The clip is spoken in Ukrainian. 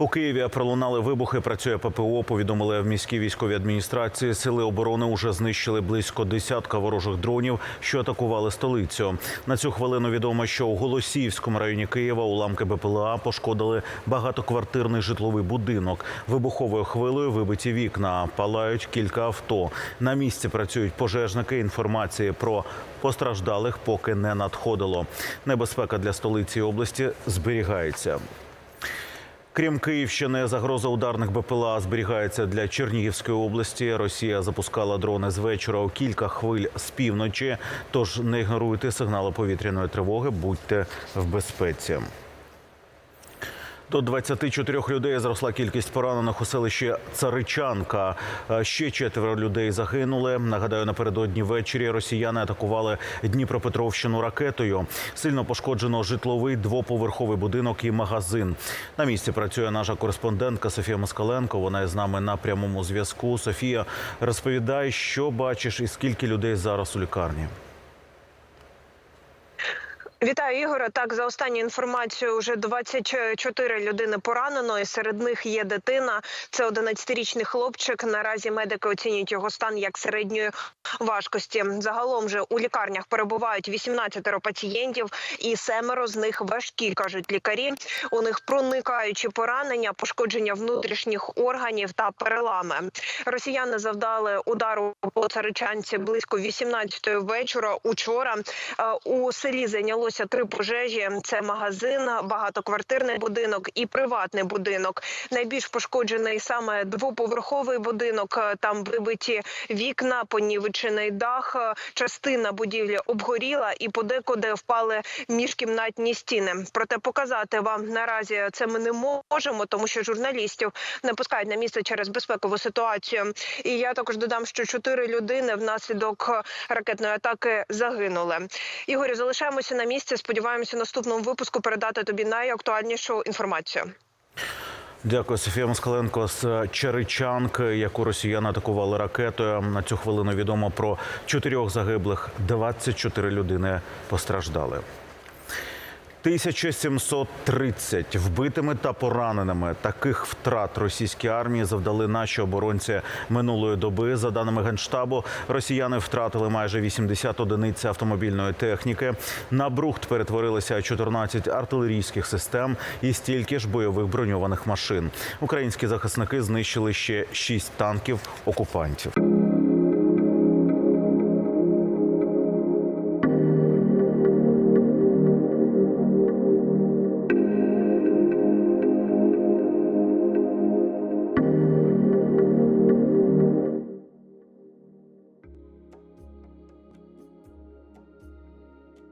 У Києві пролунали вибухи. Працює ППО. Повідомили в міській військовій адміністрації. Сили оборони уже знищили близько десятка ворожих дронів, що атакували столицю. На цю хвилину відомо, що у Голосіївському районі Києва уламки БПЛА пошкодили багатоквартирний житловий будинок. Вибуховою хвилею вибиті вікна, палають кілька авто. На місці працюють пожежники. Інформації про постраждалих поки не надходило. Небезпека для столиці і області зберігається. Крім Київщини, загроза ударних БПЛА зберігається для Чернігівської області. Росія запускала дрони з вечора у кілька хвиль з півночі. Тож не ігноруйте сигнали повітряної тривоги, будьте в безпеці. До 24 людей зросла кількість поранених у селищі Царичанка. Е, Ще четверо людей загинули. Нагадаю, напередодні ввечері росіяни атакували Дніпропетровщину ракетою. Сильно пошкоджено житловий двоповерховий будинок і магазин. На місці працює наша кореспондентка Софія Москаленко. Вона із нами на прямому зв'язку. Софія, розповідай, що бачиш і скільки людей зараз у лікарні. Вітаю Ігоре. Так за останню інформацію, вже 24 людини поранено. і Серед них є дитина. Це 11-річний хлопчик. Наразі медики оцінюють його стан як середньої важкості. Загалом же у лікарнях перебувають 18 пацієнтів, і семеро з них важкі, кажуть лікарі. У них проникаючі поранення, пошкодження внутрішніх органів та перелами. Росіяни завдали удару по царичанці близько 18-ї вечора. Учора Е, у селі зайнялося три пожежі: це магазин, багатоквартирний будинок і приватний будинок. Найбільш пошкоджений саме двоповерховий будинок. Там вибиті вікна, понівечений дах. Частина будівлі обгоріла і подекуди впали міжкімнатні стіни. Проте показати вам наразі це ми не можемо, тому що журналістів не пускають на місце через безпекову ситуацію. І я також додам, що чотири людини внаслідок ракетної атаки загинули. Ігорю, залишаємося на місці. Сподіваємося, наступному випуску передати тобі найактуальнішу інформацію. Дякую, Софія Москаленко з Черечанки, яку росіяни атакували ракетою. На цю хвилину відомо про чотирьох загиблих, 24 людини постраждали. 1730 вбитими та пораненими таких втрат російській армії завдали наші оборонці минулої доби. За даними генштабу, росіяни втратили майже 80 одиниць автомобільної техніки. На брухт перетворилися 14 артилерійських систем і стільки ж бойових броньованих машин. Українські захисники знищили ще 6 танків окупантів.